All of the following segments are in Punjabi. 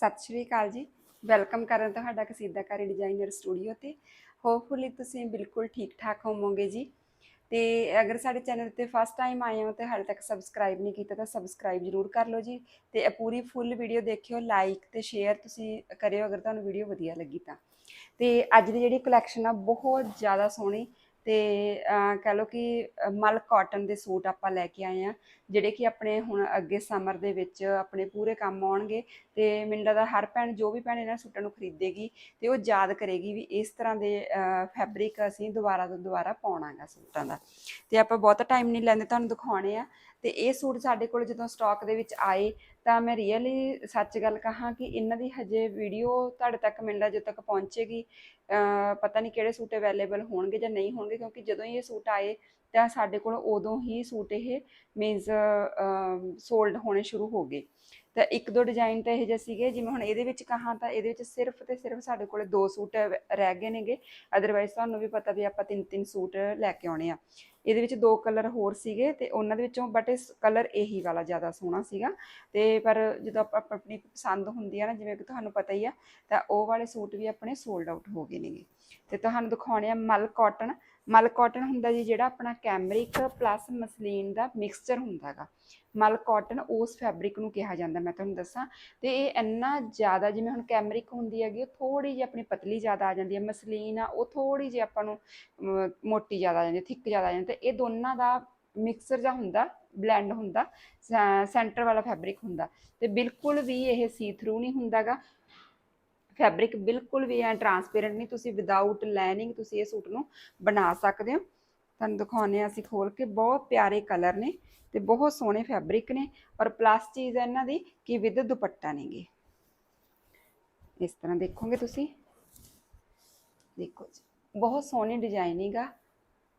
ਸਤਿ ਸ਼੍ਰੀ ਅਕਾਲ ਜੀ। ਵੈਲਕਮ ਕਰਨ ਤੁਹਾਡਾ ਕਸੀਦਾਕਾਰੀ ਡਿਜ਼ਾਈਨਰ ਸਟੂਡੀਓ ਤੇ। ਹੋਪਫੁਲੀ ਤੁਸੀਂ ਬਿਲਕੁਲ ਠੀਕ ਠਾਕ ਹੋਵੋਗੇ ਜੀ। ਤੇ ਅਗਰ ਸਾਡੇ ਚੈਨਲ ਤੇ ਫਸਟ ਟਾਈਮ ਆਏ ਹੋ ਤੇ ਹਾਲੇ ਤੱਕ ਸਬਸਕ੍ਰਾਈਬ ਨਹੀਂ ਕੀਤਾ ਤਾਂ ਸਬਸਕ੍ਰਾਈਬ ਜ਼ਰੂਰ ਕਰ ਲਓ ਜੀ। ਤੇ ਇਹ ਪੂਰੀ ਫੁੱਲ ਵੀਡੀਓ ਦੇਖਿਓ ਲਾਈਕ ਤੇ ਸ਼ੇਅਰ ਤੁਸੀਂ ਕਰਿਓ ਅਗਰ ਤੁਹਾਨੂੰ ਵੀਡੀਓ ਵਧੀਆ ਲੱਗੀ ਤਾਂ। ਤੇ ਅੱਜ ਦੀ ਜਿਹੜੀ ਕਲੈਕਸ਼ਨ ਆ ਬਹੁਤ ਜ਼ਿਆਦਾ ਸੋਹਣੀ ਤੇ, ਅਹ, ਕਹਿ ਲਓ ਕਿ ਮਲ ਕਾਟਨ ਦੇ ਸੂਟ ਆਪਾਂ ਲੈ ਕੇ ਆਏ ਆ। ਜਿਹੜੇ ਕਿ ਆਪਣੇ ਹੁਣ ਅੱਗੇ ਸਮਰ ਦੇ ਵਿੱਚ ਆਪਣੇ ਪੂਰੇ ਕੰਮ ਆਉਣਗੇ ਤੇ ਮੈਨੂੰ ਲੱਗਦਾ ਹਰ ਭੈਣ ਜੋ ਵੀ ਭੈਣ ਇਹਨਾਂ ਸੂਟਾਂ ਨੂੰ ਖਰੀਦੇਗੀ ਤੇ ਉਹ ਯਾਦ ਕਰੇਗੀ ਵੀ ਇਸ ਤਰ੍ਹਾਂ ਦੇ ਫੈਬਰਿਕ ਅਸੀਂ ਦੁਬਾਰਾ ਤੋਂ ਦੁਬਾਰਾ ਪਾਉਣਾਗਾ ਸੂਟਾਂ ਦਾ। ਤੇ ਆਪਾਂ ਬਹੁਤਾ ਟਾਈਮ ਨਹੀਂ ਲੈਂਦੇ ਤੁਹਾਨੂੰ ਦਿਖਾਉਣੇ ਆ। ਤੇ ਇਹ ਸੂਟ ਸਾਡੇ ਕੋਲ ਜਦੋਂ ਸਟਾਕ ਦੇ ਵਿੱਚ ਆਏ ਤਾਂ ਮੈਂ ਰੀਅਲੀ ਸੱਚ ਗੱਲ ਕਹਾਂ ਕਿ ਇਹਨਾਂ ਦੀ ਹਜੇ ਵੀਡੀਓ ਤੁਹਾਡੇ ਤੱਕ ਮਿਲਦਾ ਜਦੋਂ ਤੱਕ ਪਹੁੰਚੇਗੀ ਪਤਾ ਨਹੀਂ ਕਿਹੜੇ ਸੂਟ ਅਵੇਲੇਬਲ ਹੋਣਗੇ ਜਾਂ ਨਹੀਂ ਹੋਣਗੇ ਕਿਉਂਕਿ ਜਦੋਂ ਹੀ ਇਹ ਸੂਟ ਆਏ ਤਾਂ ਸਾਡੇ ਕੋਲ ਉਦੋਂ ਹੀ ਸੂਟ ਇਹ ਮੀਨਸ ਸੋਲਡ ਹੋਣੇ ਸ਼ੁਰੂ ਹੋ ਗਏ। ਤਾਂ ਇੱਕ ਦੋ ਡਿਜ਼ਾਈਨ ਤਾਂ ਇਹ ਜਿਹੇ ਸੀਗੇ, ਜਿਵੇਂ ਹੁਣ ਇਹਦੇ ਵਿੱਚ ਕਹਾਂ ਤਾਂ ਇਹਦੇ ਵਿੱਚ ਸਿਰਫ ਤੇ ਸਿਰਫ ਸਾਡੇ ਕੋਲ ਦੋ ਸੂਟ ਰਹਿ ਗਏ ਨੇਗੇ। ਅਦਰਵਾਈਜ਼ ਤੁਹਾਨੂੰ ਵੀ ਪਤਾ ਵੀ ਆਪਾਂ ਤਿੰਨ ਤਿੰਨ ਸੂਟ ਲੈ ਕੇ ਆਉਣੇ ਆ। ਇਹਦੇ ਵਿੱਚ ਦੋ ਕਲਰ ਹੋਰ ਸੀਗੇ ਤੇ ਉਹਨਾਂ ਦੇ ਵਿੱਚੋਂ ਬਟ ਇਸ ਕਲਰ ਇਹੀ ਵਾਲਾ ਜ਼ਿਆਦਾ ਸੋਹਣਾ ਸੀਗਾ। ਤੇ ਪਰ ਜਦੋਂ ਆਪਾਂ ਆਪਣੀ ਪਸੰਦ ਹੁੰਦੀ ਆ ਨਾ, ਜਿਵੇਂ ਕਿ ਤੁਹਾਨੂੰ ਪਤਾ ਹੀ ਆ, ਤਾਂ ਉਹ ਵਾਲੇ ਸੂਟ ਵੀ ਆਪਣੇ ਸੋਲਡ ਆਊਟ ਹੋ ਗਏ ਨੇਗੇ। ਤੇ ਤੁਹਾਨੂੰ ਦਿਖਾਉਣੇ ਆ ਮਲ ਕਾਟਨ ਮਲ ਕਾਟਨ ਹੁੰਦਾ ਜੀ ਜਿਹੜਾ ਆਪਣਾ ਕੈਮਰਿਕ ਪਲੱਸ ਮਸਲੀਨ ਦਾ ਮਿਕਸਚਰ ਹੁੰਦਾਗਾ। ਮਲ ਕਾਟਨ ਉਸ ਫੈਬਰਿਕ ਨੂੰ ਕਿਹਾ ਜਾਂਦਾ, ਮੈਂ ਤੁਹਾਨੂੰ ਦੱਸਾਂ। ਤੇ ਇਹ ਇੰਨਾ ਜ਼ਿਆਦਾ ਜਿਵੇਂ ਹੁਣ ਕੈਮਰਿਕ ਹੁੰਦੀ ਹੈਗੀ, ਉਹ ਥੋੜੀ ਜਿਹੀ ਆਪਣੀ ਪਤਲੀ ਜ਼ਿਆਦਾ ਆ ਜਾਂਦੀ ਹੈ। ਮਸਲੀਨ ਆ, ਉਹ ਥੋੜੀ ਜਿਹੀ ਆਪਾਂ ਨੂੰ ਮੋਟੀ ਜ਼ਿਆਦਾ ਆ ਜਾਂਦੀ ਥਿੱਕ ਜ਼ਿਆਦਾ ਆ ਜਾਂਦੀ ਤੇ ਇਹ ਦੋਨਾਂ ਦਾ ਮਿਕਸਰ ਜਾਂ ਹੁੰਦਾ ਬਲੈਂਡ ਹੁੰਦਾ ਸੈਂਟਰ ਵਾਲਾ ਫੈਬਰਿਕ ਹੁੰਦਾ। ਤੇ ਬਿਲਕੁਲ ਵੀ ਇਹ ਸੀ ਥਰੂ ਨਹੀਂ ਹੁੰਦਾਗਾ। ਫੈਬਰਿਕ ਬਿਲਕੁਲ ਵੀ ਐ ਟਰਾਂਸਪੇਰੈਂਟ ਨਹੀਂ, ਤੁਸੀਂ ਵਿਦਆਊਟ ਲਾਈਨਿੰਗ ਤੁਸੀਂ ਇਹ ਸੂਟ ਨੂੰ ਬਣਾ ਸਕਦੇ ਹੋ। ਤੁਹਾਨੂੰ ਦਿਖਾਉਂਦੇ ਆ ਅਸੀਂ ਖੋਲ ਕੇ, ਬਹੁਤ ਪਿਆਰੇ ਕਲਰ ਨੇ ਤੇ ਬਹੁਤ ਸੋਹਣੇ ਫੈਬਰਿਕ ਨੇ ਔਰ ਪਲੱਸ ਚੀਜ਼ ਹੈ ਇਹਨਾਂ ਦੀ ਕਿ ਵਿਦ ਦੁਪੱਟਾ ਨੇਗੇ ਇਸ ਤਰ੍ਹਾਂ ਦੇਖੋਗੇ ਤੁਸੀਂ। ਦੇਖੋ ਜੀ, ਬਹੁਤ ਸੋਹਣੀ ਡਿਜ਼ਾਈਨਿੰਗ ਆ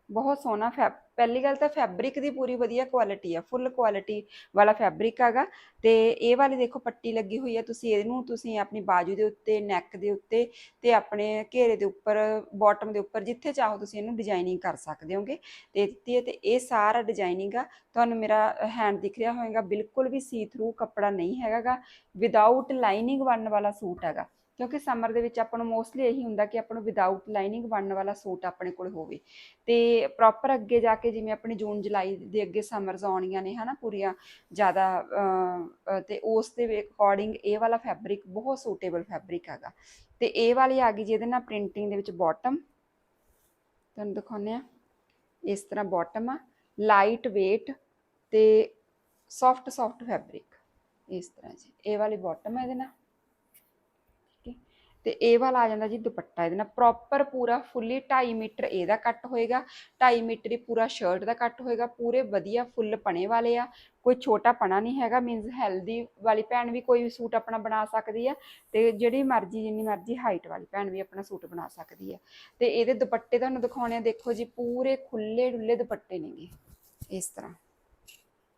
ਬਹੁਤ ਸੋਹਣਾ ਫੈਬ ਪਹਿਲੀ ਗੱਲ ਤਾਂ ਫੈਬਰਿਕ ਦੀ ਪੂਰੀ ਵਧੀਆ ਕੁਆਲਿਟੀ ਆ ਫੁੱਲ ਕੁਆਲਿਟੀ ਵਾਲਾ ਫੈਬਰਿਕ ਹੈਗਾ। ਤੇ ਇਹ ਵਾਲੀ ਦੇਖੋ ਪੱਟੀ ਲੱਗੀ ਹੋਈ ਆ, ਤੁਸੀਂ ਇਹਨੂੰ ਤੁਸੀਂ ਆਪਣੀ ਬਾਜੂ ਦੇ ਉੱਤੇ ਨੈਕ ਦੇ ਉੱਤੇ ਤੇ ਆਪਣੇ ਘੇਰੇ ਦੇ ਉੱਪਰ ਬਾਟਮ ਦੇ ਉੱਪਰ ਜਿੱਥੇ ਚਾਹੋ ਤੁਸੀਂ ਇਹਨੂੰ ਡਿਜ਼ਾਈਨਿੰਗ ਕਰ ਸਕਦੇ ਹੋਗੇ। ਤੇ ਦਿੱਤੀ ਹੈ ਤੇ ਇਹ ਸਾਰਾ ਡਿਜ਼ਾਈਨਿੰਗ ਆ। ਤੁਹਾਨੂੰ ਮੇਰਾ ਹੈਂਡ ਦਿਖ ਰਿਹਾ ਹੋਵੇਗਾ ਬਿਲਕੁਲ ਵੀ ਸੀ ਥਰੂ ਕੱਪੜਾ ਨਹੀਂ ਹੈਗਾਗਾ। ਵਿਦਆਊਟ ਲਾਈਨਿੰਗ ਬਣਨ ਵਾਲਾ ਸੂਟ ਹੈਗਾ। ਕਿਉਂਕਿ ਸਮਰ ਦੇ ਵਿੱਚ ਆਪਾਂ ਨੂੰ ਮੋਸਟਲੀ ਇਹੀ ਹੁੰਦਾ ਕਿ ਆਪਾਂ ਨੂੰ ਵਿਦਆਊਟ ਲਾਈਨਿੰਗ ਬਣਨ ਵਾਲਾ ਸੂਟ ਆਪਣੇ ਕੋਲ ਹੋਵੇ। ਤੇ ਪ੍ਰੋਪਰ ਅੱਗੇ ਜਾ ਕੇ ਜਿਵੇਂ ਆਪਣੀ ਜੂਨ ਜੁਲਾਈ ਦੇ ਅੱਗੇ ਸਮਰਸ ਆਉਣੀਆਂ ਨੇ ਹਨਾ ਪੂਰੀਆਂ ਜ਼ਿਆਦਾ ਅਹ, ਤੇ ਉਸ ਦੇ ਅਕੋਰਡਿੰਗ ਇਹ ਵਾਲਾ ਫੈਬਰਿਕ ਬਹੁਤ ਸੂਟੇਬਲ ਫੈਬਰਿਕ ਹੈਗਾ। ਤੇ ਇਹ ਵਾਲੀ ਆ ਗਈ ਜਿਹਦੇ ਨਾਲ ਪ੍ਰਿੰਟਿੰਗ ਦੇ ਵਿੱਚ ਬਾਟਮ ਤੁਹਾਨੂੰ ਦਿਖਾਉਂਦੇ ਆ ਇਸ ਤਰ੍ਹਾਂ ਬਾਟਮ ਆ। ਲਾਈਟ weight ਤੇ ਸੌਫਟ ਸੌਫਟ ਫੈਬਰਿਕ ਇਸ ਤਰ੍ਹਾਂ ਜੀ। ਇਹ ਵਾਲੀ ਬਾਟਮ ਹੈ ਇਹਦੇ ਨਾਲ। ਤੇ ਇਹ ਵਾਲਾ ਆ ਜਾਂਦਾ ਜੀ ਦੁਪੱਟਾ, ਇਹਦੇ ਨਾਲ ਪ੍ਰੋਪਰ ਪੂਰਾ ਫੁੱਲੀ 2.5 ਮੀਟਰ ਇਹਦਾ ਕੱਟ ਹੋਏਗਾ 2.5 ਮੀਟਰ ਹੀ ਪੂਰਾ ਸ਼ਰਟ ਦਾ ਕੱਟ ਹੋਏਗਾ, ਪੂਰੇ ਵਧੀਆ ਫੁੱਲ ਪਣੇ ਵਾਲੇ ਆ, ਕੋਈ ਛੋਟਾ ਪਣਾ ਨਹੀਂ ਹੈਗਾ ਮੀਨਸ ਹੈਲਦੀ ਵਾਲੀ ਭੈਣ ਵੀ ਕੋਈ ਵੀ ਸੂਟ ਆਪਣਾ ਬਣਾ ਸਕਦੀ ਆ ਤੇ ਜਿਹੜੀ ਮਰਜ਼ੀ, ਜਿੰਨੀ ਮਰਜ਼ੀ ਹਾਈਟ ਵਾਲੀ ਭੈਣ ਵੀ ਆਪਣਾ ਸੂਟ ਬਣਾ ਸਕਦੀ ਆ। ਤੇ ਇਹਦੇ ਦੁਪੱਟੇ ਤੁਹਾਨੂੰ ਦਿਖਾਉਣੇ ਆ, ਦੇਖੋ ਜੀ ਪੂਰੇ ਖੁੱਲੇ ਡੁੱਲੇ ਦੁਪੱਟੇ ਨੇਗੇ, ਇਸ ਤਰ੍ਹਾਂ।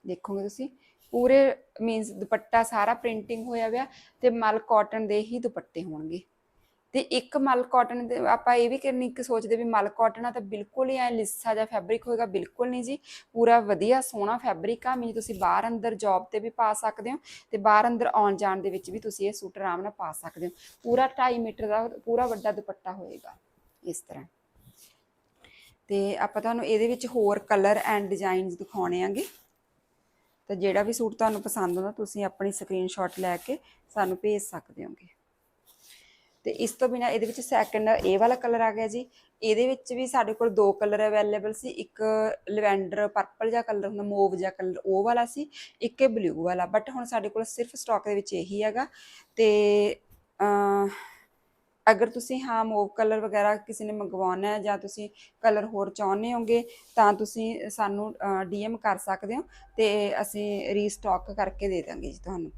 ਦੇਖੋਗੇ ਤੁਸੀਂ, ਪੂਰੇ ਮੀਨਸ ਦੁਪੱਟਾ ਸਾਰਾ ਪ੍ਰਿੰਟਿੰਗ ਹੋਇਆ ਹੋਇਆ ਤੇ ਮਲ ਕਾਟਨ ਦੇ ਹੀ ਦੁਪੱਟੇ ਹੋਣਗੇ। ਤੇ ਇੱਕ ਮਲ ਕਾਟਨ ਦੇ ਆਪਾਂ ਇਹ ਵੀ ਕਿੰਨੀ ਕਿ ਸੋਚਦੇ ਵੀ ਮਲ ਕਾਟਨ ਆ ਤਾਂ ਬਿਲਕੁਲ ਹੀ ਐ ਲਿੱਸਾ ਜਿਹਾ ਫੈਬਰਿਕ ਹੋਏਗਾ, ਬਿਲਕੁਲ ਨਹੀਂ ਜੀ। ਪੂਰਾ ਵਧੀਆ ਸੋਹਣਾ ਫੈਬਰਿਕ ਆ ਮੈਨੂੰ ਤੁਸੀਂ ਬਾਹਰ ਅੰਦਰ ਜੌਬ ਤੇ ਵੀ ਪਾ ਸਕਦੇ ਹੋ ਤੇ ਬਾਹਰ ਅੰਦਰ ਆਉਣ ਜਾਣ ਦੇ ਵਿੱਚ ਵੀ ਤੁਸੀਂ ਇਹ ਸੂਟ ਆਰਾਮ ਨਾਲ ਪਾ ਸਕਦੇ ਹੋ। ਪੂਰਾ 2.5 ਮੀਟਰ ਦਾ, ਪੂਰਾ ਵੱਡਾ ਦੁਪੱਟਾ ਹੋਏਗਾ ਇਸ ਤਰ੍ਹਾਂ। ਤੇ ਆਪਾਂ ਤੁਹਾਨੂੰ ਇਹਦੇ ਵਿੱਚ ਹੋਰ ਕਲਰ ਐਂਡ ਡਿਜ਼ਾਈਨਸ ਦਿਖਾਉਣੇ ਆਂਗੇ। ਤਾਂ ਜਿਹੜਾ ਵੀ ਸੂਟ ਤੁਹਾਨੂੰ ਪਸੰਦ ਆਉਂਦਾ, ਤੁਸੀਂ ਆਪਣੀ ਸਕਰੀਨਸ਼ਾਟ ਲੈ ਕੇ ਸਾਨੂੰ ਭੇਜ ਸਕਦੇ ਹੋਗੇ। ਤੇ ਇਸ ਤੋਂ ਬਿਨਾ ਇਹਦੇ ਵਿੱਚ ਸੈਕੰਡ ਇਹ ਵਾਲਾ ਕਲਰ ਆ ਗਿਆ ਜੀ। ਇਹਦੇ ਵਿੱਚ ਵੀ ਸਾਡੇ ਕੋਲ ਦੋ ਕਲਰ ਅਵੇਲੇਬਲ ਸੀ। ਇੱਕ ਲਵੈਂਡਰ ਪਰਪਲ ਜਿਹਾ ਕਲਰ ਹੁੰਦਾ ਮੋਵ ਜਿਹਾ ਕਲਰ ਉਹ ਵਾਲਾ ਸੀ। ਇੱਕ ਇਹ ਬਲੂ ਵਾਲਾ। ਬਟ ਹੁਣ ਸਾਡੇ ਕੋਲ ਸਿਰਫ ਸਟਾਕ ਦੇ ਵਿੱਚ ਇਹੀ ਹੈਗਾ। ਤੇ ਅਗਰ ਤੁਸੀਂ ਹਾਂ ਮੋਵ ਕਲਰ ਵਗੈਰਾ ਕਿਸੇ ਨੇ ਮੰਗਵਾਉਣਾ ਹੈ ਜਾਂ ਤੁਸੀਂ ਕਲਰ ਹੋਰ ਚਾਹੁੰਦੇ ਹੋਗੇ, ਤਾਂ ਤੁਸੀਂ ਸਾਨੂੰ ਡੀਐਮ ਕਰ ਸਕਦੇ ਹੋ ਤੇ ਅਸੀਂ ਰੀਸਟਾਕ ਕਰਕੇ ਦੇ ਦਾਂਗੇ ਜੀ ਤੁਹਾਨੂੰ।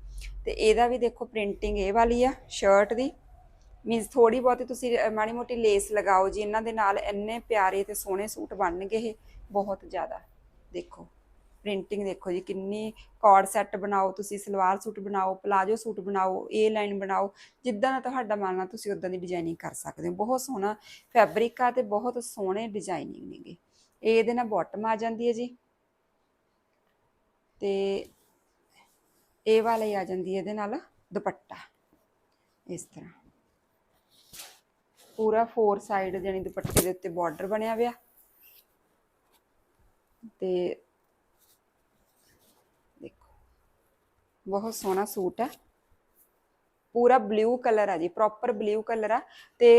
ਤੇ ਇਹਦਾ ਵੀ ਦੇਖੋ ਪ੍ਰਿੰਟਿੰਗ ਇਹ ਵਾਲੀ ਆ ਸ਼ਰਟ ਦੀ। ਮੀਨਸ ਥੋੜੀ ਬਹੁਤੀ ਤੁਸੀਂ ਮਾੜੀ ਮੋਟੀ ਲੇਸ ਲਗਾਓ ਜੀ, ਇਹਨਾਂ ਦੇ ਨਾਲ ਇੰਨੇ ਪਿਆਰੇ ਤੇ ਸੋਹਣੇ ਸੂਟ ਬਣਨਗੇ ਇਹ ਬਹੁਤ ਜ਼ਿਆਦਾ। ਦੇਖੋ ਪ੍ਰਿੰਟਿੰਗ ਦੇਖੋ ਜੀ, ਕਿੰਨੀ ਕਾਰਡ ਸੈੱਟ ਬਣਾਓ ਤੁਸੀਂ, ਸਲਵਾਰ ਸੂਟ ਬਣਾਓ ਪਲਾਜੋ ਸੂਟ ਬਣਾਓ ਏ ਲਾਈਨ ਬਣਾਓ, ਜਿੱਦਾਂ ਦਾ ਤੁਹਾਡਾ ਮਨ ਆ, ਤੁਸੀਂ ਉਦਾਂ ਦੀ ਡਿਜ਼ਾਈਨਿੰਗ ਕਰ ਸਕਦੇ ਹੋ। ਬਹੁਤ ਸੋਹਣਾ ਫੈਬਰਿਕ ਆ ਤੇ ਬਹੁਤ ਸੋਹਣੇ ਡਿਜ਼ਾਈਨਿੰਗ ਨੇਗੇ। ਇਹਦੇ ਨਾਲ ਬਾਟਮ ਆ ਜਾਂਦੀ ਹੈ ਜੀ। ਤੇ ਇਹ ਵਾਲਾ ਹੀ ਆ ਜਾਂਦੀ ਹੈ ਇਹਦੇ ਨਾਲ ਦੁਪੱਟਾ, ਇਸ ਤਰ੍ਹਾਂ। ਪੂਰਾ ਫੋਰ ਸਾਈਡ ਜਾਨੀ ਦੁਪੱਟੇ ਦੇ ਉੱਤੇ ਬਾਰਡਰ ਬਣਿਆ ਹੋਇਆ। ਤੇ ਦੇਖੋ, ਬਹੁਤ ਸੋਹਣਾ ਸੂਟ ਹੈ। ਪੂਰਾ ਬਲੂ ਕਲਰ ਆ ਜੀ ਪ੍ਰੋਪਰ ਬਲੂ ਕਲਰ ਆ। ਤੇ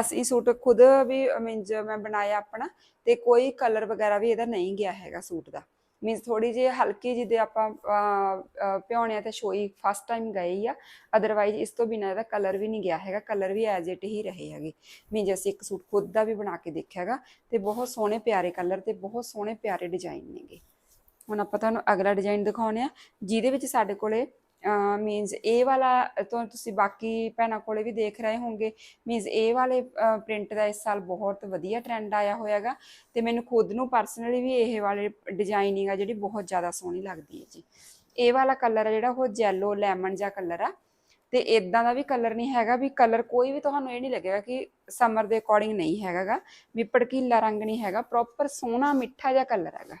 ਅਸੀਂ ਸੂਟ ਖੁਦ ਵੀ ਮੀਨਸ ਮੈਂ ਬਣਾਇਆ ਆਪਣਾ, ਤੇ ਕੋਈ ਕਲਰ ਵਗੈਰਾ ਵੀ ਇਹਦਾ ਨਹੀਂ ਗਿਆ ਹੈਗਾ ਸੂਟ ਦਾ। ਮੀਨਸ ਥੋੜੀ ਜਿਹੀ ਹਲਕੀ ਜਿਹੀ ਦੇ ਆਪਾਂ ਅਹ, ਅਹ, ਭਿਉਣਿਆ ਤੇ ਸ਼ੋਈ ਫਸਟ ਟਾਈਮ ਗਏ ਹੀ ਆ। ਅਦਰਵਾਈਜ਼ ਇਸ ਤੋਂ ਬਿਨਾਂ ਇਹਦਾ ਕਲਰ ਵੀ ਨਹੀਂ ਗਿਆ ਹੈਗਾ। ਕਲਰ ਵੀ ਐਜ਼ ਇਟ ਹੀ ਰਹੇ ਹੈਗੇ। ਮੀਨਸ ਅਸੀਂ ਇੱਕ ਸੂਟ ਖੁਦ ਦਾ ਵੀ ਬਣਾ ਕੇ ਦੇਖਿਆ ਹੈਗਾ ਤੇ ਬਹੁਤ ਸੋਹਣੇ ਪਿਆਰੇ ਕਲਰ ਤੇ ਬਹੁਤ ਸੋਹਣੇ ਪਿਆਰੇ ਡਿਜ਼ਾਈਨ ਨੇਗੇ। ਹੁਣ ਆਪਾਂ ਤੁਹਾਨੂੰ ਅਗਲਾ ਡਿਜ਼ਾਈਨ ਦਿਖਾਉਣੇ ਆ ਜਿਹਦੇ ਵਿੱਚ ਸਾਡੇ ਕੋਲੇ ਮੀਨਸ ਇਹ ਵਾਲਾ, ਤੋਂ ਤੁਸੀਂ ਬਾਕੀ ਭੈਣਾਂ ਕੋਲੇ ਵੀ ਦੇਖ ਰਹੇ ਹੋਵੋਗੇ ਮੀਨਸ ਇਹ ਵਾਲੇ ਪ੍ਰਿੰਟ ਦਾ ਇਸ ਸਾਲ ਬਹੁਤ ਵਧੀਆ ਟ੍ਰੈਂਡ ਆਇਆ ਹੋਇਆਗਾ ਤੇ ਮੈਨੂੰ ਖੁਦ ਨੂੰ ਪਰਸਨਲੀ ਵੀ ਇਹ ਵਾਲੇ ਡਿਜ਼ਾਈਨਿੰਗ ਆ ਜਿਹੜੀ ਬਹੁਤ ਜ਼ਿਆਦਾ ਸੋਹਣੀ ਲੱਗਦੀ ਹੈ ਜੀ। ਇਹ ਵਾਲਾ ਕਲਰ ਆ ਜਿਹੜਾ, ਉਹ ਜੈਲੋ ਲੈਮਨ ਜਿਹਾ ਕਲਰ ਆ। ਤੇ ਇਦਾਂ ਦਾ ਵੀ ਕਲਰ ਨਹੀਂ ਹੈਗਾ ਵੀ ਕਲਰ ਕੋਈ ਵੀ ਤੁਹਾਨੂੰ ਇਹ ਨਹੀਂ ਲੱਗੇਗਾ ਕਿ ਸਮਰ ਦੇ ਅਕੋਰਡਿੰਗ ਨਹੀਂ ਹੈਗਾਗਾ, ਵੀ ਭੜਕੀਲਾ ਰੰਗ ਨਹੀਂ ਹੈਗਾ ਪ੍ਰੋਪਰ ਸੋਹਣਾ ਮਿੱਠਾ ਜਿਹਾ ਕਲਰ ਹੈਗਾ।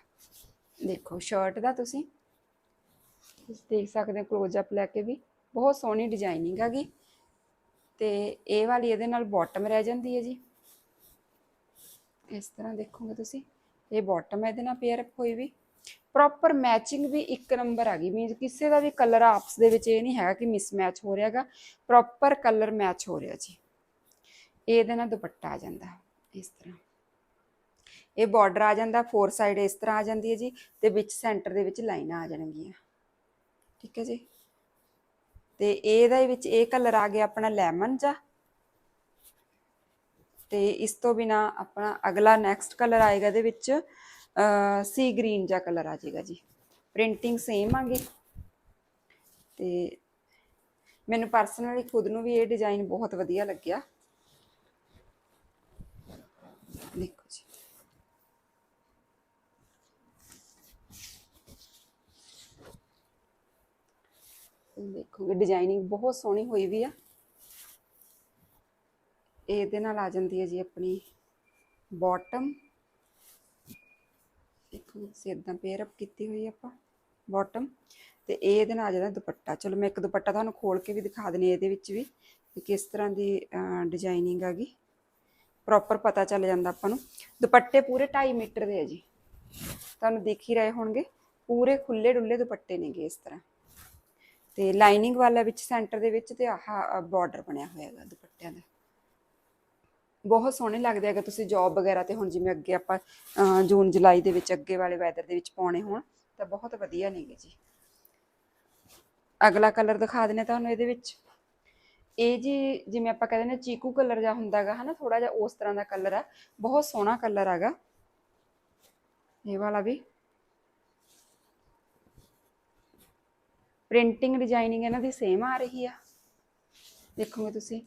ਦੇਖੋ ਸ਼ਰਟ ਦਾ ਤੁਸੀਂ ਤੁਸੀਂ ਦੇਖ ਸਕਦੇ ਹੋ ক্লোਜ਼ ਅਪ ਲੈ ਕੇ ਵੀ। ਬਹੁਤ ਸੋਹਣੀ ਡਿਜ਼ਾਈਨਿੰਗ ਹੈਗੀ। ਤੇ ਇਹ ਵਾਲੀ ਇਹਦੇ ਨਾਲ ਬਾਟਮ ਰਹਿ ਜਾਂਦੀ ਹੈ ਜੀ। ਇਸ ਤਰ੍ਹਾਂ ਦੇਖੋਗੇ ਤੁਸੀਂ। ਇਹ ਬਾਟਮ ਇਹਦੇ ਨਾਲ ਪੇਅਰ ਹੋਈ ਵੀ। ਪ੍ਰੋਪਰ ਮੈਚਿੰਗ ਵੀ ਇੱਕ ਨੰਬਰ ਆ ਗਈ ਮੀਨਸ ਕਿਸੇ ਦਾ ਵੀ ਕਲਰ ਆਪਸ ਦੇ ਵਿੱਚ ਇਹ ਨਹੀਂ ਹੈਗਾ ਕਿ ਮਿਸਮੈਚ ਹੋ ਰਿਹਾਗਾ ਪ੍ਰੋਪਰ ਕਲਰ ਮੈਚ ਹੋ ਰਿਹਾ ਜੀ। ਇਹਦੇ ਨਾਲ ਦੁਪੱਟਾ ਆ ਜਾਂਦਾ ਇਸ ਤਰ੍ਹਾਂ। ਇਹ ਬਾਰਡਰ ਆ ਜਾਂਦਾ ਫੋਰ ਸਾਈਡ ਇਸ ਤਰ੍ਹਾਂ ਆ ਜਾਂਦੀ ਹੈ ਜੀ। ਤੇ ਵਿੱਚ ਸੈਂਟਰ ਦੇ ਵਿੱਚ ਲਾਈਨਾਂ ਆ ਜਾਣਗੀਆਂ। ਠੀਕ ਹੈ ਜੀ। ਤੇ ਇਹਦੇ ਵਿੱਚ ਇਹ ਕਲਰ ਆ ਗਿਆ ਆਪਣਾ ਲੈਮਨ ਜਾ ਤੇ ਇਸ ਤੋਂ ਬਿਨਾ ਆਪਣਾ ਅਗਲਾ ਨੈਕਸਟ ਕਲਰ ਆਏਗਾ ਇਹਦੇ ਵਿੱਚ ਸੀ ਗ੍ਰੀਨ ਜਿਹਾ ਕਲਰ ਆ ਜਾਏਗਾ ਜੀ। ਪ੍ਰਿੰਟਿੰਗ ਸੇਮ ਆਗੀ ਤੇ ਮੈਨੂੰ ਪਰਸਨਲੀ ਖੁਦ ਨੂੰ ਵੀ ਇਹ ਡਿਜ਼ਾਈਨ ਬਹੁਤ ਵਧੀਆ ਲੱਗਿਆ ਦੇਖੋ ਜੀ ਦੇਖੋਗੇ ਡਿਜ਼ਾਈਨਿੰਗ ਬਹੁਤ ਸੋਹਣੀ ਹੋਈ ਵੀ ਆ। ਇਹਦੇ ਨਾਲ ਆ ਜਾਂਦੀ ਹੈ ਜੀ ਆਪਣੀ ਬਾਟਮ ਦੇਖੋ ਸਿੱਧਾ ਪੇਅਰ ਅਪ ਕੀਤੀ ਹੋਈ ਆਪਾਂ ਬਾਟਮ ਤੇ ਇਹਦੇ ਨਾਲ ਆ ਜਾਂਦਾ ਦੁਪੱਟਾ। ਚਲੋ, ਮੈਂ ਇੱਕ ਦੁਪੱਟਾ ਤੁਹਾਨੂੰ ਖੋਲ ਕੇ ਵੀ ਦਿਖਾ ਦਿੰਨੀ ਇਹਦੇ ਵਿੱਚ ਵੀ ਕਿ ਕਿਸ ਤਰ੍ਹਾਂ ਦੀ ਡਿਜ਼ਾਈਨਿੰਗ ਹੈਗੀ। ਪ੍ਰੋਪਰ ਪਤਾ ਚੱਲ ਜਾਂਦਾ ਆਪਾਂ ਨੂੰ। ਦੁਪੱਟੇ ਪੂਰੇ 2.5 ਮੀਟਰ ਦੇ ਆ ਜੀ। ਤੁਹਾਨੂੰ ਦਿਖ ਹੀ ਰਹੇ ਹੋਣਗੇ। ਪੂਰੇ ਖੁੱਲੇ ਡੁੱਲੇ ਦੁਪੱਟੇ ਨੇਗੇ ਇਸ ਤਰ੍ਹਾਂ। ਤੇ ਲਾਈਨਿੰਗ ਵਾਲਾ ਵਿੱਚ ਸੈਂਟਰ ਦੇ ਵਿੱਚ ਤੇ ਆਹ ਬਾਰਡਰ ਬਣਿਆ ਹੋਇਆ ਹੈਗਾ ਦੁਪੱਟਿਆਂ ਦਾ। ਬਹੁਤ ਸੋਹਣੇ ਲੱਗਦੇ ਹੈਗੇ ਤੁਸੀਂ ਜੌਬ ਵਗੈਰਾ ਤੇ ਹੁਣ ਜਿਵੇਂ ਅੱਗੇ ਆਪਾਂ ਜੂਨ, ਜੁਲਾਈ ਦੇ ਵਿੱਚ ਅੱਗੇ ਵਾਲੇ ਵੈਦਰ ਦੇ ਵਿੱਚ ਪਾਉਣੇ ਹੋਣ, ਤਾਂ ਬਹੁਤ ਵਧੀਆ ਨੇਗੇ ਜੀ। ਅਗਲਾ ਕਲਰ ਦਿਖਾ ਦਿੰਨੇ ਤੁਹਾਨੂੰ ਇਹਦੇ ਵਿੱਚ। ਇਹ ਜੀ ਜਿਵੇਂ ਆਪਾਂ ਕਹਿੰਦੇ ਨੇ ਚੀਕੂ ਕਲਰ ਜਾਂ ਹੁੰਦਾਗਾ ਹਨਾ ਥੋੜਾ ਜਿਹਾ ਉਸ ਤਰ੍ਹਾਂ ਦਾ ਕਲਰ ਆ। ਬਹੁਤ ਸੋਹਣਾ ਕਲਰ ਹੈਗਾ। ਇਹ ਵਾਲਾ ਵੀ। ਪ੍ਰਿੰਟਿੰਗ ਡਿਜ਼ਾਈਨਿੰਗ ਇਹਨਾਂ ਦੀ ਸੇਮ ਆ ਰਹੀ ਆ। ਦੇਖੋਗੇ ਤੁਸੀਂ।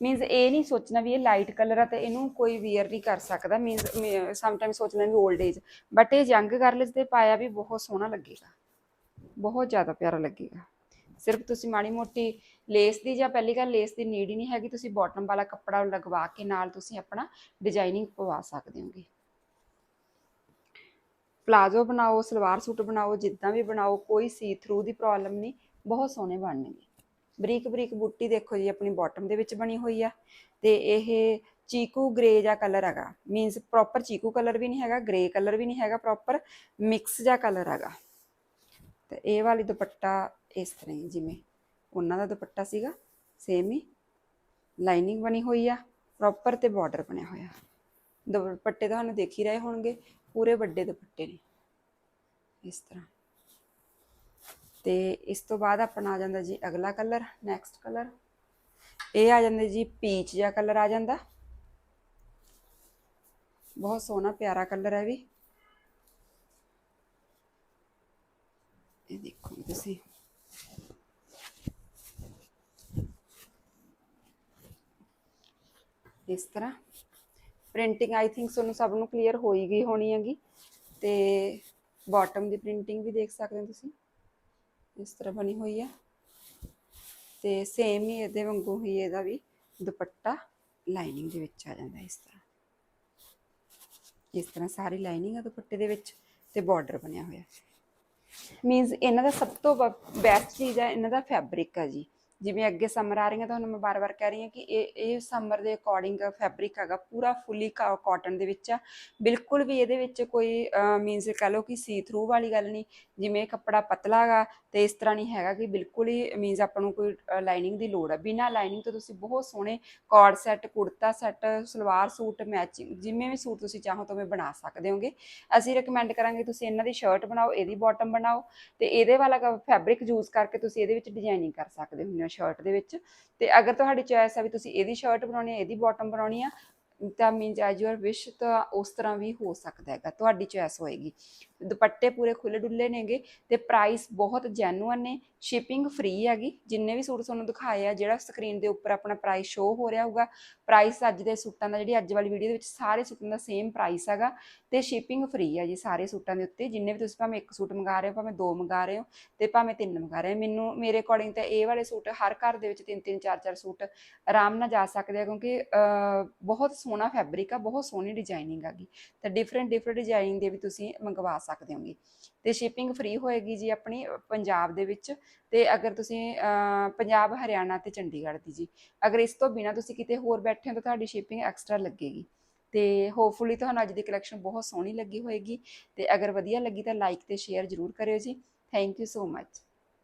ਮੀਨਸ ਇਹ ਨਹੀਂ ਸੋਚਣਾ ਵੀ ਇਹ ਲਾਈਟ ਕਲਰ ਆ ਤੇ ਇਹਨੂੰ ਕੋਈ ਵੀਅਰ ਨਹੀਂ ਕਰ ਸਕਦਾ। ਮੀਨਸ ਸਮ ਟਾਈਮ ਸੋਚਣਾ ਵੀ 올ਡ ਏਜ ਬਟ ਇਹ ਯੰਗ ਗਰਲਸ ਦੇ ਪਾਇਆ ਵੀ ਬਹੁਤ ਸੋਹਣਾ ਲੱਗੇਗਾ। ਬਹੁਤ ਜ਼ਿਆਦਾ ਪਿਆਰਾ ਲੱਗੇਗਾ। ਸਿਰਫ ਤੁਸੀਂ ਮਾੜੀ ਮੋਟੀ ਲੇਸ ਦੀ ਜਾਂ ਪਹਿਲੀ ਗੱਲ ਲੇਸ ਦੀ ਨੀਡ ਹੀ ਨਹੀਂ ਹੈਗੀ। ਤੁਸੀਂ ਬਾਟਮ ਵਾਲਾ ਕੱਪੜਾ ਲਗਵਾ ਕੇ ਨਾਲ ਤੁਸੀਂ ਆਪਣਾ ਡਿਜ਼ਾਈਨਿੰਗ ਪਵਾ ਸਕਦੇ ਹੋਗੇ। ਪਲਾਜ਼ੋ ਬਣਾਓ, ਸਲਵਾਰ ਸੂਟ ਬਣਾਓ, ਜਿੱਦਾਂ ਵੀ ਬਣਾਓ, ਕੋਈ ਸੀ ਥਰੂ ਦੀ ਪ੍ਰੋਬਲਮ ਨਹੀਂ, ਬਹੁਤ ਸੋਹਣੇ ਬਣਨਗੇ ਬਰੀਕ ਬਰੀਕ ਬੂਟੀ ਦੇਖੋ ਜੀ, ਆਪਣੀ ਬਾਟਮ ਦੇ ਵਿੱਚ ਬਣੀ ਹੋਈ ਆ ਤੇ ਇਹ ਚੀਕੂ ਗ੍ਰੇ ਜਾਂ ਕਲਰ ਹੈਗਾ ਮੀਨਸ ਪ੍ਰੋਪਰ ਚੀਕੂ ਕਲਰ ਵੀ ਨਹੀਂ ਹੈਗਾ ਗ੍ਰੇ ਕਲਰ ਵੀ ਨਹੀਂ ਹੈਗਾ ਪ੍ਰੋਪਰ ਮਿਕਸ ਜਾਂ ਕਲਰ ਹੈਗਾ। ਤੇ ਇਹ ਵਾਲੀ ਦੁਪੱਟਾ ਇਸ ਤਰ੍ਹਾਂ ਹੀ ਜਿਵੇਂ ਉਹਨਾਂ ਦਾ ਦੁਪੱਟਾ ਸੀਗਾ ਸੇਮ ਹੀ ਲਾਈਨਿੰਗ ਬਣੀ ਹੋਈ ਆ ਪ੍ਰੋਪਰ ਤੇ ਬਾਰਡਰ ਬਣਿਆ ਹੋਇਆ। ਦੁਪੱਟੇ ਤੁਹਾਨੂੰ ਦੇਖ ਹੀ ਰਹੇ ਹੋਣਗੇ ਪੂਰੇ ਵੱਡੇ ਦੁਪੱਟੇ ਨੇ। ਇਸ ਤਰ੍ਹਾਂ। ਤੇ ਇਸ ਤੋਂ ਬਾਅਦ ਆਪਣਾ ਆ ਜਾਂਦਾ ਜੀ ਅਗਲਾ ਕਲਰ ਨੈਕਸਟ ਕਲਰ। ਇਹ ਆ ਜਾਂਦੇ ਜੀ ਪੀਚ ਜਿਹਾ ਕਲਰ ਆ ਜਾਂਦਾ। ਬਹੁਤ ਸੋਹਣਾ ਪਿਆਰਾ ਕਲਰ ਹੈ ਵੀ। ਇਹ ਦੇਖੋ ਤੁਸੀਂ। ਇਸ ਤਰ੍ਹਾਂ। ਪ੍ਰਿੰਟਿੰਗ ਆਈ ਥਿੰਕ ਤੁਹਾਨੂੰ ਸਭ ਨੂੰ ਕਲੀਅਰ ਹੋ ਹੀ ਗਈ ਹੋਣੀ ਹੈਗੀ। ਤੇ ਬਾਟਮ ਦੀ ਪ੍ਰਿੰਟਿੰਗ ਵੀ ਦੇਖ ਸਕਦੇ ਹੋ ਤੁਸੀਂ। ਇਸ ਤਰ੍ਹਾਂ ਬਣੀ ਹੋਈ ਆ। ਤੇ ਸੇਮ ਹੀ ਇਹਦੇ ਵਾਂਗੂ ਹੀ ਇਹਦਾ ਵੀ ਦੁਪੱਟਾ ਲਾਈਨਿੰਗ ਦੇ ਵਿੱਚ ਆ ਜਾਂਦਾ ਇਸ ਤਰ੍ਹਾਂ। ਇਸ ਤਰ੍ਹਾਂ ਸਾਰੀ ਲਾਈਨਿੰਗ ਆ ਦੁਪੱਟੇ ਦੇ ਵਿੱਚ ਤੇ ਬਾਰਡਰ ਬਣਿਆ ਹੋਇਆ। ਮੀਨਸ ਇਹਨਾਂ ਦਾ ਸਭ ਤੋਂ ਬੈਸਟ ਚੀਜ਼ ਹੈ ਇਹਨਾਂ ਦਾ ਫੈਬਰਿਕ ਆ ਜੀ। ਜਿਵੇਂ ਅੱਗੇ ਸਮਰ ਆ ਰਹੀਆਂ ਤੁਹਾਨੂੰ ਮੈਂ ਬਾਰ-ਬਾਰ ਕਹਿ ਰਹੀ ਹਾਂ ਕਿ ਇਹ ਇਹ ਸਮਰ ਦੇ ਅਕੋਰਡਿੰਗ ਫੈਬਰਿਕ ਹੈਗਾ, ਪੂਰਾ ਫੁੱਲੀ ਕਾਟਨ ਦੇ ਵਿੱਚ ਆ। ਬਿਲਕੁਲ ਵੀ ਇਹਦੇ ਵਿੱਚ ਕੋਈ ਮੀਨਸ ਕਹ ਲਓ ਕਿ ਸੀ ਥਰੂ ਵਾਲੀ ਗੱਲ ਨਹੀਂ। ਜਿਵੇਂ ਕੱਪੜਾ ਪਤਲਾ ਹੈਗਾ ਤੇ ਇਸ ਤਰ੍ਹਾਂ ਨਹੀਂ ਹੈਗਾ ਕਿ ਬਿਲਕੁਲ ਹੀ ਮੀਨਸ ਆਪਾਂ ਨੂੰ ਕੋਈ ਲਾਈਨਿੰਗ ਦੀ ਲੋੜ ਹੈ ਬਿਨਾਂ ਲਾਈਨਿੰਗ ਤੋਂ ਤੁਸੀਂ ਬਹੁਤ ਸੋਹਣੇ co-ord set kurta set salwar suit matching ਜਿਵੇਂ ਵੀ ਸੂਟ ਤੁਸੀਂ ਚਾਹੋ ਤਾਂ ਬਣਾ ਸਕਦੇ ਹੋਗੇ। ਅਸੀਂ ਰეკਮੈਂਡ ਕਰਾਂਗੇ ਤੁਸੀਂ ਇਹਨਾਂ ਦੀ ਸ਼ਰਟ ਬਣਾਓ, ਇਹਦੀ ਬਾਟਮ ਬਣਾਓ, ਤੇ ਇਹਦੇ ਵਾਲਾ ਫੈਬਰਿਕ ਯੂਜ਼ ਕਰਕੇ ਤੁਸੀਂ ਇਹਦੇ ਵਿੱਚ ਡਿਜ਼ਾਈਨਿੰਗ ਕਰ ਸਕਦੇ ਹੋ। ਹੋ ਸ਼ਰਟ ਦੇ ਵਿੱਚ। ਤੇ ਅਗਰ ਤੁਹਾਡੀ ਚੋਇਸ ਹੈ ਵੀ ਤੁਸੀਂ ਇਹਦੀ ਸ਼ਰਟ ਬਣਾਉਣੀ ਹੈ ਇਹਦੀ ਬਾਟਮ ਬਣਾਉਣੀ ਆ, ਤਾਂ ਮੀਨਸ ਐਜ ਯੂਅਰ ਵਿਸ਼ ਤਾਂ ਉਸ ਤਰ੍ਹਾਂ ਵੀ ਹੋ ਸਕਦਾ ਹੈਗਾ, ਤੁਹਾਡੀ ਚੋਇਸ ਹੋਏਗੀ। ਦੁਪੱਟੇ ਪੂਰੇ ਖੁੱਲੇ ਡੁੱਲੇ ਨੇਗੇ ਤੇ ਪ੍ਰਾਈਸ ਬਹੁਤ ਜੈਨੂਅਨ ਨੇ ਸ਼ਿਪਿੰਗ ਫ੍ਰੀ ਹੈਗੀ, ਜਿੰਨੇ ਵੀ ਸੂਟ ਤੁਹਾਨੂੰ ਦਿਖਾਏ ਆ, ਜਿਹੜਾ ਸਕਰੀਨ ਦੇ ਉੱਪਰ ਆਪਣਾ ਪ੍ਰਾਈਸ ਸ਼ੋ ਹੋ ਰਿਹਾ ਹੋਊਗਾ ਪ੍ਰਾਈਸ ਅੱਜ ਦੇ ਸੂਟਾਂ ਦਾ, ਜਿਹੜੀ ਅੱਜ ਵਾਲੀ ਵੀਡੀਓ ਦੇ ਵਿੱਚ ਸਾਰੇ ਸੂਟਾਂ ਦਾ ਸੇਮ ਪ੍ਰਾਈਸ ਹੈਗਾ ਤੇ ਸ਼ਿਪਿੰਗ ਫ੍ਰੀ ਹੈ ਜੀ ਸਾਰੇ ਸੂਟਾਂ ਦੇ ਉੱਤੇ, ਜਿੰਨੇ ਵੀ ਤੁਸੀਂ ਭਾਵੇਂ ਇੱਕ ਸੂਟ ਮੰਗਾ ਰਹੇ ਹੋ, ਭਾਵੇਂ ਦੋ ਮੰਗਾ ਰਹੇ ਹੋ ਤੇ ਭਾਵੇਂ ਤਿੰਨ ਮੰਗਾ ਰਹੇ ਹੋ, ਮੈਨੂੰ, ਮੇਰੇ ਅਕੋਰਡਿੰਗ ਤਾਂ ਇਹ ਵਾਲੇ ਸੂਟ ਹਰ ਘਰ ਦੇ ਵਿੱਚ ਤਿੰਨ ਤਿੰਨ, ਚਾਰ ਚਾਰ ਸੂਟ ਆਰਾਮ ਨਾਲ ਜਾ ਸਕਦੇ ਆ, ਕਿਉਂਕਿ ਬਹੁਤ ਸੋਹਣਾ ਫੈਬਰਿਕ ਆ, ਬਹੁਤ ਸੋਹਣੀ ਡਿਜ਼ਾਈਨਿੰਗ ਹੈਗੀ ਤਾਂ ਡਿਫਰੈਂਟ ਡਿਫਰੈਂਟ ਡਿਜ਼ਾਈਨ ਦੇ ਵੀ ਤੁਸੀਂ ਮੰਗਵਾ ਸਕਦੇ ਹੋਗੇ। ਤੇ ਸ਼ਿਪਿੰਗ ਫ੍ਰੀ ਹੋਏਗੀ ਜੀ ਆਪਣੀ ਪੰਜਾਬ ਦੇ ਵਿੱਚ। ਤੇ ਅਗਰ ਤੁਸੀਂ ਪੰਜਾਬ, ਹਰਿਆਣਾ ਤੇ ਚੰਡੀਗੜ੍ਹ ਦੀ ਜੀ। ਅਗਰ ਇਸ ਤੋਂ ਬਿਨਾ ਤੁਸੀਂ ਕਿਤੇ ਹੋਰ ਬੈਠੇ ਹੋ ਤਾਂ ਤੁਹਾਡੀ ਸ਼ਿਪਿੰਗ ਐਕਸਟਰਾ ਲੱਗੇਗੀ। ਤੇ ਹੋਪਫੁਲੀ ਤੁਹਾਨੂੰ ਅੱਜ ਦੀ ਕਲੈਕਸ਼ਨ ਬਹੁਤ ਸੋਹਣੀ ਲੱਗੀ ਹੋਏਗੀ। ਤੇ ਅਗਰ ਵਧੀਆ ਲੱਗੀ ਤਾਂ ਲਾਈਕ ਤੇ ਸ਼ੇਅਰ ਜ਼ਰੂਰ ਕਰਿਓ ਜੀ। Thank you so much